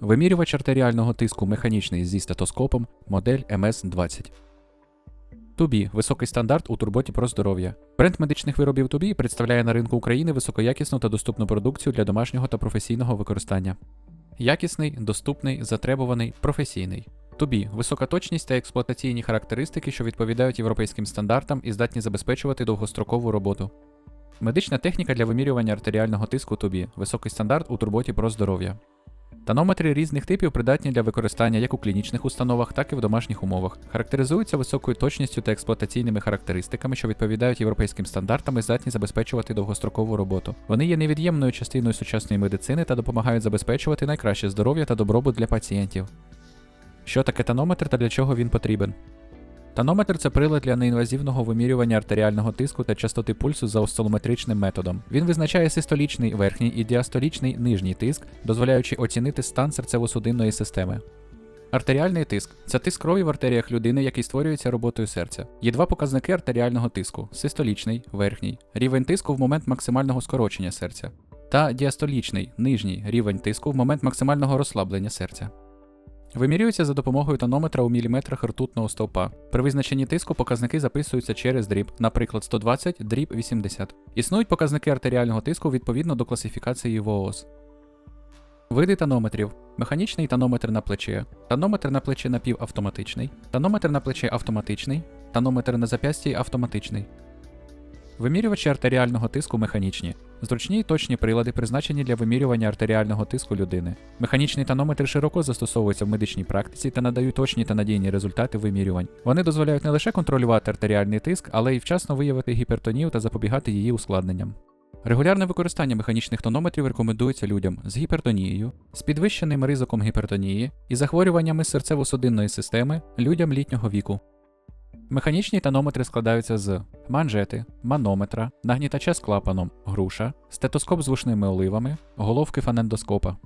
Вимірювач артеріального тиску механічний зі стетоскопом, модель MS-20. Тубі високий стандарт у турботі про здоров'я. Бренд медичних виробів Тубі представляє на ринку України високоякісну та доступну продукцію для домашнього та професійного використання. Якісний, доступний, затребуваний, професійний. Тубі висока точність та експлуатаційні характеристики, що відповідають європейським стандартам і здатні забезпечувати довгострокову роботу. Медична техніка для вимірювання артеріального тиску Тубі високий стандарт у турботі про здоров'я. Танометри різних типів придатні для використання як у клінічних установах, так і в домашніх умовах. Характеризуються високою точністю та експлуатаційними характеристиками, що відповідають європейським стандартам і здатні забезпечувати довгострокову роботу. Вони є невід'ємною частиною сучасної медицини та допомагають забезпечувати найкраще здоров'я та добробут для пацієнтів. Що таке танометр та для чого він потрібен? Танометр це прилад для неінвазивного вимірювання артеріального тиску та частоти пульсу за осцилометричним методом. Він визначає систолічний верхній і діастолічний нижній тиск, дозволяючи оцінити стан серцево-судинної системи. Артеріальний тиск це тиск крові в артеріях людини, який створюється роботою серця. Є два показники артеріального тиску: систолічний верхній, рівень тиску в момент максимального скорочення серця, та діастолічний нижній рівень тиску в момент максимального розслаблення серця. Вимірюється за допомогою тонометра у міліметрах ртутного стовпа. При визначенні тиску показники записуються через дріб, наприклад, 120 дріб 80. Існують показники артеріального тиску відповідно до класифікації ВООЗ. Види танометрів: механічний танометр на плече, танометр на плече напівавтоматичний, танометр на плече автоматичний, танометр на зап'ясті автоматичний. Вимірювачі артеріального тиску механічні. Зручні й точні прилади призначені для вимірювання артеріального тиску людини. Механічні танометри широко застосовуються в медичній практиці та надають точні та надійні результати вимірювань. Вони дозволяють не лише контролювати артеріальний тиск, але й вчасно виявити гіпертонію та запобігати її ускладненням. Регулярне використання механічних тонометрів рекомендується людям з гіпертонією, з підвищеним ризиком гіпертонії і захворюваннями серцево-судинної системи людям літнього віку. Механічні танометри складаються з манжети, манометра, нагнітача з клапаном, груша, стетоскоп з вушними оливами, головки фонендоскопа.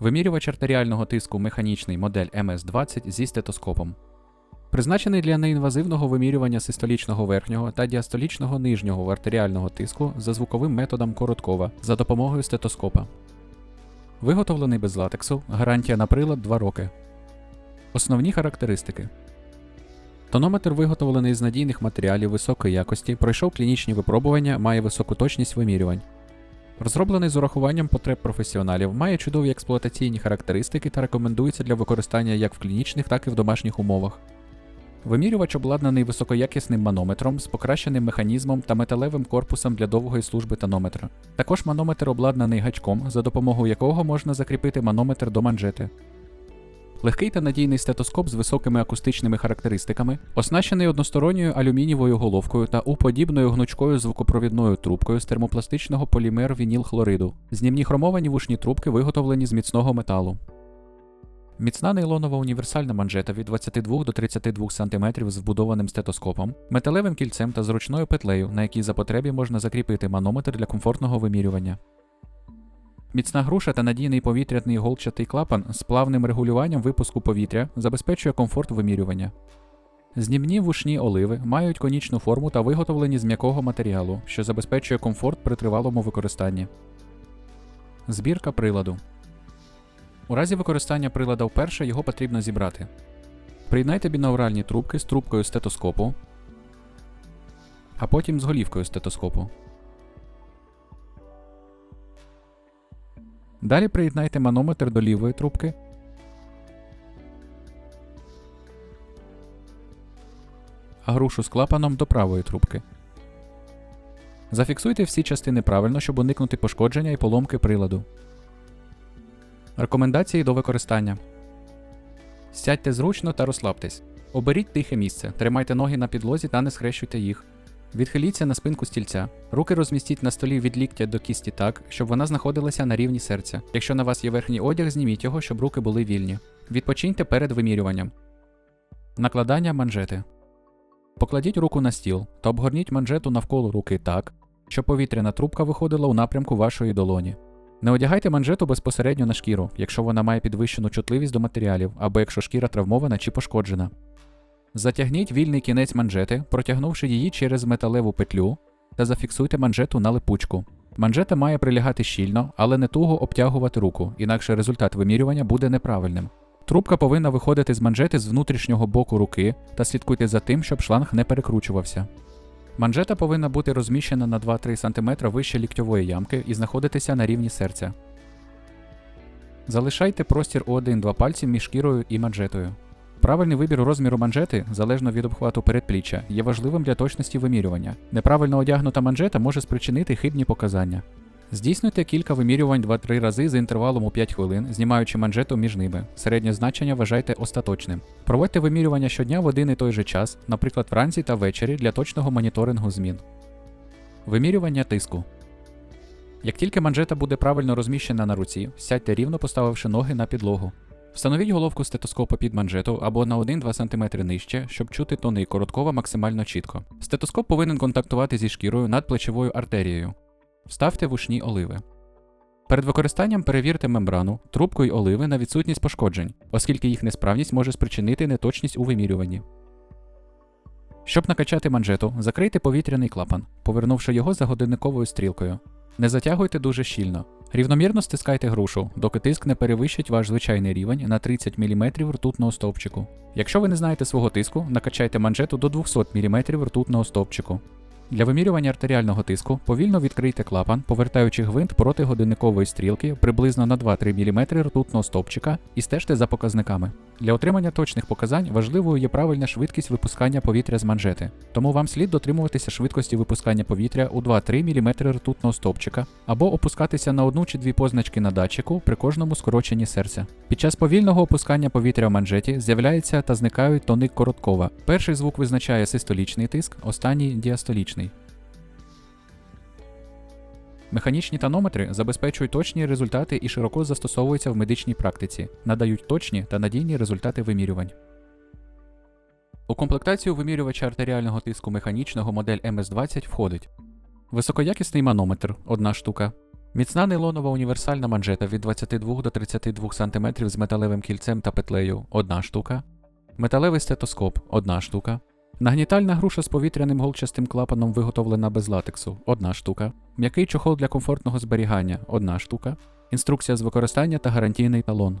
Вимірювач артеріального тиску механічний модель MS-20 зі стетоскопом. Призначений для неінвазивного вимірювання систолічного верхнього та діастолічного нижнього артеріального тиску за звуковим методом Короткова за допомогою стетоскопа. Виготовлений без латексу. Гарантія на прилад 2 роки. Основні характеристики. Тонометр виготовлений з надійних матеріалів високої якості, пройшов клінічні випробування, має високу точність вимірювань. Розроблений з урахуванням потреб професіоналів, має чудові експлуатаційні характеристики та рекомендується для використання як в клінічних, так і в домашніх умовах. Вимірювач обладнаний високоякісним манометром з покращеним механізмом та металевим корпусом для довгої служби танометра. Також манометр обладнаний гачком, за допомогою якого можна закріпити манометр до манжети. Легкий та надійний стетоскоп з високими акустичними характеристиками, оснащений односторонньою алюмінієвою головкою та уподібною гнучкою звукопровідною трубкою з термопластичного полімер вініл хлориду. Знімні хромовані вушні трубки виготовлені з міцного металу. Міцна нейлонова універсальна манжета від 22 до 32 см з вбудованим стетоскопом, металевим кільцем та зручною петлею, на якій за потребі можна закріпити манометр для комфортного вимірювання. Міцна груша та надійний повітряний голчатий клапан з плавним регулюванням випуску повітря забезпечує комфорт вимірювання. Знімні вушні оливи мають конічну форму та виготовлені з м'якого матеріалу, що забезпечує комфорт при тривалому використанні. Збірка приладу. У разі використання прилада вперше його потрібно зібрати. Приєднайте бінауральні трубки з трубкою стетоскопу, а потім з голівкою стетоскопу. Далі приєднайте манометр до лівої трубки. А грушу з клапаном до правої трубки. Зафіксуйте всі частини правильно, щоб уникнути пошкодження і поломки приладу. Рекомендації до використання. Сядьте зручно та розслабтесь. Оберіть тихе місце, тримайте ноги на підлозі та не схрещуйте їх. Відхиліться на спинку стільця. Руки розмістіть на столі від ліктя до кісті так, щоб вона знаходилася на рівні серця. Якщо на вас є верхній одяг, зніміть його, щоб руки були вільні. Відпочиньте перед вимірюванням. Накладання манжети. Покладіть руку на стіл та обгорніть манжету навколо руки так, щоб повітряна трубка виходила у напрямку вашої долоні. Не одягайте манжету безпосередньо на шкіру, якщо вона має підвищену чутливість до матеріалів або якщо шкіра травмована чи пошкоджена. Затягніть вільний кінець манжети, протягнувши її через металеву петлю, та зафіксуйте манжету на липучку. Манжета має прилягати щільно, але не туго обтягувати руку, інакше результат вимірювання буде неправильним. Трубка повинна виходити з манжети з внутрішнього боку руки та слідкуйте за тим, щоб шланг не перекручувався. Манжета повинна бути розміщена на 2-3 см вище ліктьової ямки і знаходитися на рівні серця. Залишайте простір у 1-2 пальці між шкірою і манжетою. Правильний вибір розміру манжети, залежно від обхвату передпліччя, є важливим для точності вимірювання. Неправильно одягнута манжета може спричинити хибні показання. Здійснюйте кілька вимірювань 2-3 рази з інтервалом у 5 хвилин, знімаючи манжету між ними. Середнє значення вважайте остаточним. Проводьте вимірювання щодня в один і той же час, наприклад, вранці та ввечері для точного моніторингу змін. Вимірювання тиску. Як тільки манжета буде правильно розміщена на руці, сядьте рівно поставивши ноги на підлогу. Встановіть головку стетоскопа під манжету або на 1-2 см нижче, щоб чути тони короткова максимально чітко. Стетоскоп повинен контактувати зі шкірою над плечовою артерією. Вставте вушні оливи. Перед використанням перевірте мембрану, трубку й оливи на відсутність пошкоджень, оскільки їх несправність може спричинити неточність у вимірюванні. Щоб накачати манжету, закрийте повітряний клапан, повернувши його за годинниковою стрілкою. Не затягуйте дуже щільно. Рівномірно стискайте грушу, доки тиск не перевищить ваш звичайний рівень на 30 мм ртутного стовпчику. Якщо ви не знаєте свого тиску, накачайте манжету до 200 мм ртутного стовпчику. Для вимірювання артеріального тиску повільно відкрийте клапан, повертаючи гвинт проти годинникової стрілки приблизно на 2-3 мм ртутного стовпчика і стежте за показниками. Для отримання точних показань важливою є правильна швидкість випускання повітря з манжети, тому вам слід дотримуватися швидкості випускання повітря у 2-3 мм ртутного стовпчика або опускатися на одну чи дві позначки на датчику при кожному скороченні серця. Під час повільного опускання повітря в манжеті з'являються та зникають тони короткова. Перший звук визначає систолічний тиск, останній діастолічний. Механічні тонометри забезпечують точні результати і широко застосовуються в медичній практиці, надають точні та надійні результати вимірювань. У комплектацію вимірювача артеріального тиску механічного модель MS20 входить високоякісний манометр 1 штука, міцна нейлонова універсальна манжета від 22 до 32 см з металевим кільцем та петлею 1 штука, металевий стетоскоп 1 штука, Нагнітальна груша з повітряним голчастим клапаном виготовлена без латексу. Одна штука, м'який чохол для комфортного зберігання. Одна штука, інструкція з використання та гарантійний талон.